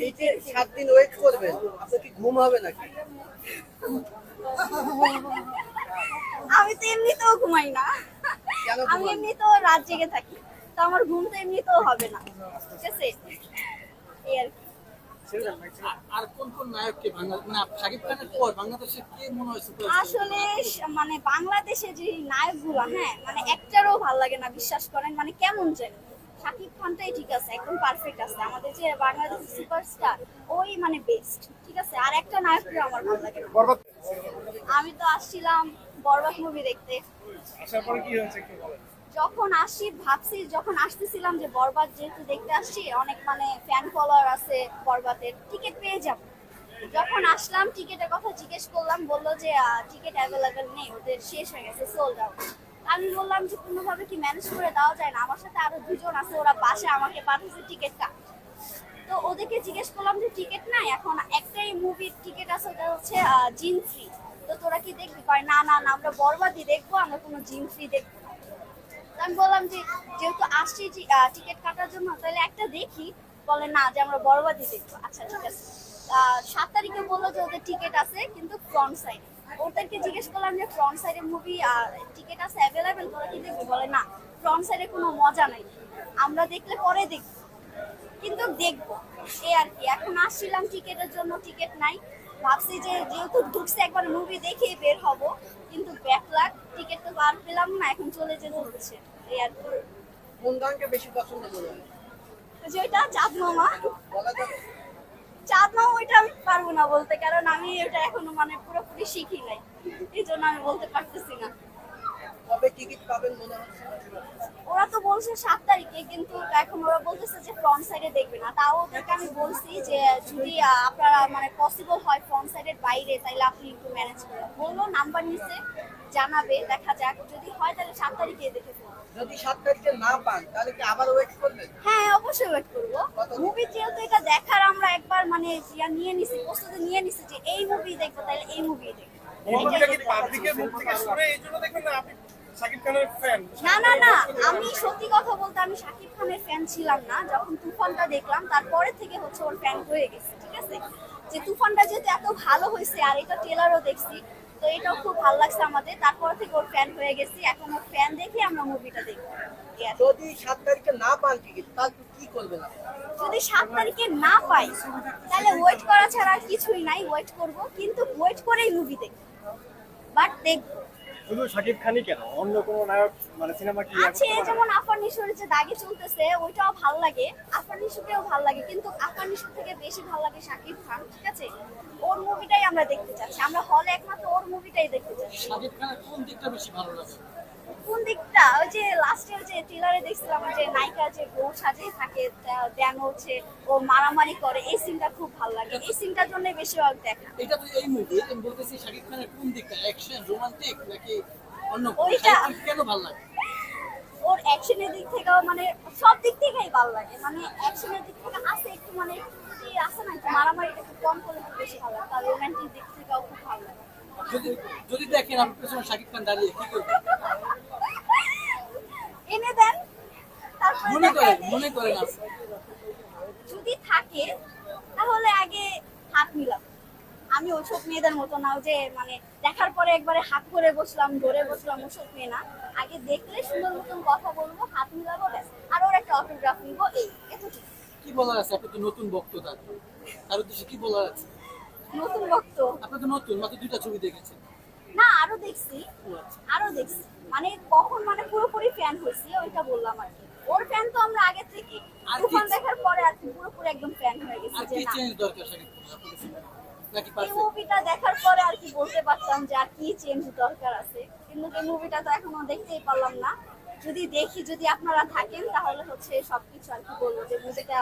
এই যে সাত দিন ওয়েট করবেন আপনার কি ঘুম হবে নাকি? আমি তো এমনিতেও ঘুমাই না? আমি এমনিতেও রাত জেগে থাকি তো আমার ঘুম তো এমনিতেও হবে না ঠিক আছে? এই আর কি। আর- আর কোন কোন নায়ককে বাংলা খানের পর বাংলাদেশে কে মনে হয় আসলে মানে বাংলাদেশে যে নায়ক নায়কগুলো হ্যাঁ মানে একটারও ভালো লাগে না বিশ্বাস করেন মানে কেমন যেন। শাকিব খানটাই ঠিক আছে একদম পারফেক্ট আছে। আমাদের যে বাংলাদেশের সুপারস্টার ওই মানে বেস্ট ঠিক আছে? আর একটা নায়ককে আমার ভালো লাগে আমি তো আসছিলাম বরবাদ মুভি দেখতে। আসার পরে কি হয়েছে বলেন। যখন আসি ভাবছি যখন আসতেছিলাম যে বরবাদ যেহেতু দেখতে আসছি অনেক মানে ফ্যান ফলোয়ার আছে বরবাদের টিকিট পেয়ে যাব। যখন আসলাম টিকিটের কথা জিজ্ঞেস করলাম বলল যে টিকিট অ্যাভেলেবেল নেই ওদের শেষ হয়ে গেছে সোল্ড আউট আমি বললাম যে কোনোভাবে কি ম্যানেজ করে দেওয়া যায় না। আমার সাথে আরও দুজন আছে, ওরা বাসে আমাকে পাঠিয়েছে টিকিট কাট তো ওদেরকে জিজ্ঞেস করলাম যে টিকিট নাই? এখন একটাই মুভির টিকিট আছে, ওটা হচ্ছে জিন ফ্রি তো তোরা কি দেখবি? কয়, না না না, আমরা বরবাদই দেখব, আমরা কোনো জিন ফ্রি দেখব আমি বললাম যে, যেহেতু আসছি টিকিট কাটার জন্য, তাহলে একটা দেখি। বলে, না, যে আমরা বরবাদি দেখব। আচ্ছা ঠিক আছে। সাত তারিখে বলল যে ওদের টিকিট আছে, কিন্তু ফ্রন্ট সাইড ওদেরকে জিজ্ঞেস করলাম যে ফ্রন্ট সাইডের মুভি টিকিট আছে অ্যাভেলেবেল তোরা কি দেখবি? বলে না ফ্রন্ট সাইডে কোনো মজা নাই। আমরা দেখলে পরে দেখব। কিন্তু দেখব। এই আর কি। এখন আসছিলাম টিকেটের জন্য টিকিট নাই। ভাবছি যে যেহেতু ঢুকছে একবার মুভি দেখে বের হব কিন্তু ব্যাকলাগ টিকিট তো পার পেলাম না এখন চলে যেতে হচ্ছে। এই আর কি। কোন গানকে বেশি পছন্দ করেন যেটা চাঁদ মামা বলা চাঁদ মামা ওইটা আমি পারব না বলতে কারণ আমি ওটা এখনও মানে পুরোপুরি শিখি নাই। এই জন্য আমি বলতে পারতেছি না। কবে টিকিট পাবেন মনে হচ্ছে? ওরা তো বলছে সাত তারিখে কিন্তু এখন ওরা বলতেছে যে ফ্রন্ট সাইডে দেখবে না। তাও ওদেরকে আমি বলছি যে যদি আপনারা মানে পসিবল হয় ফ্রন্ট সাইডের বাইরে তাহলে আপনি একটু ম্যানেজ করুন বলল নাম্বার নিচে জানাবে দেখা যাক। যদি হয় তাহলে সাত তারিখে দেখে যদি সাত তারিখে না পান তাহলে কি আবার ওয়েট করবেন? হ্যাঁ অবশ্যই ওয়েট করব। মুভি যেহেতু এটা আমরা একবার মানে ইয়া নিয়ে নিছি প্রস্তুতি নিয়ে নিছি যে এই মুভি দেখব তাহলে এই মুভি দেখব। এই মুভিটা কি পাবলিকের মুখ থেকে শুনে এই জন্য দেখবেন না আপনি শাকিব খানের ফ্যান না না না আমি সত্যি কথা বলতে আমি শাকিব খানের ফ্যান ছিলাম না। যখন তুফানটা দেখলাম তারপরে থেকে হচ্ছে ওর ফ্যান হয়ে গেছে ঠিক আছে? যে তুফানটা যেহেতু এত ভালো হয়েছে আর এটা ট্রেলারও দেখছি তো এটাও খুব ভালো লাগছে আমাদের। তারপর থেকে ওর ফ্যান হয়ে গেছি এখন ওর ফ্যান দেখে আমরা মুভিটা দেখব। যদি সাত তারিখে না পান টিকিট তাহলে কি করবেন যদি সাত তারিখে না পাই তাহলে ওয়েট করা ছাড়া আর কিছুই নাই ওয়েট করব কিন্তু ওয়েট করেই মুভি দেখব। বাট দেখব। শুধু শাকিব খানই কেন? অন্য কোনো নায়ক মানে সিনেমা কি আছে যেমন আফার নিশোর যে দাগে চলতেছে ওইটাও ভালো লাগে। আফার নিশোকেও ভালো লাগে কিন্তু আফার নিশোর থেকে বেশি ভালো লাগে শাকিব খান ঠিক আছে? ওর মুভিটাই আমরা দেখতে চাচ্ছি। আমরা হলে একমাত্র ওর মুভিটাই দেখতে চাচ্ছি। শাকিব খানের কোন দিকটা বেশি ভালো লাগে? কোন দিকটা? ওই যে লাস্টে যে ট্রেলারে দেখছিলাম যে নায়িকা যে বউ সাজে থাকে দেন হচ্ছে ও মারামারি করে এই সিনটা খুব ভালো লাগে। এই সিনটার জন্য বেশিরভাগ দেখা। এটা তো এই মুভি আমি বলতেছি শাকিব খানের কোন দিকটা? অ্যাকশন রোমান্টিক নাকি অন্য ওইটা। কেন ভালো লাগে? ওর অ্যাকশনের দিক থেকেও মানে সব দিক থেকেই ভালো লাগে। মানে অ্যাকশনের দিক থেকে আছে একটু মানে আছে না একটু মারামারিটা একটু কম করলে খুব বেশি ভালো লাগে। আর রোমান্টিক দিক থেকেও খুব ভালো লাগে। যদি যদি দেখেন আপনার পেছনে শাকিব খান দাঁড়িয়ে কি করবেন এনে দেন তারপরে মনে দেখাই মনে। করেন আপনি যদি থাকে তাহলে আগে হাত মিলাম আমি ওসব মেয়েদের মতো না যে মানে দেখার পরে একবারে হাত করে বসলাম ধরে বসলাম ওসব মেয়ে না। আগে দেখলে সুন্দর মতন কথা বলব হাত মিলাবো ব্যাস। আর ওর একটা অটোগ্রাফ নিবো এই কি বলার আছে? আপনি তো নতুন বক্ত তার। তার উদ্দেশ্যে কি বলার আছে? নতুন ভক্ত আপনি তো নতুন মাত্র দুইটা ছবি দেখেছেন। না আরও দেখছি। আরও দেখছি। মানে কখন মানে পুরোপুরি ফ্যান হয়েছি ওইটা বললাম আর কি। ওর ফ্যান তো আমরা আগে থেকে। তুফান দেখার পরে আর পুরোপুরি একদম ফ্যান হয়ে গেছি যে না। এই মুভিটা দেখার পরে আর কি বলতে পারতাম যে আর কি চেঞ্জ দরকার আছে। কিন্তু এই মুভিটা তো এখনও দেখতেই পারলাম না। যদি দেখি যদি আপনারা থাকেন তাহলে হচ্ছে সবকিছু আর কি বলব যে মুভিটা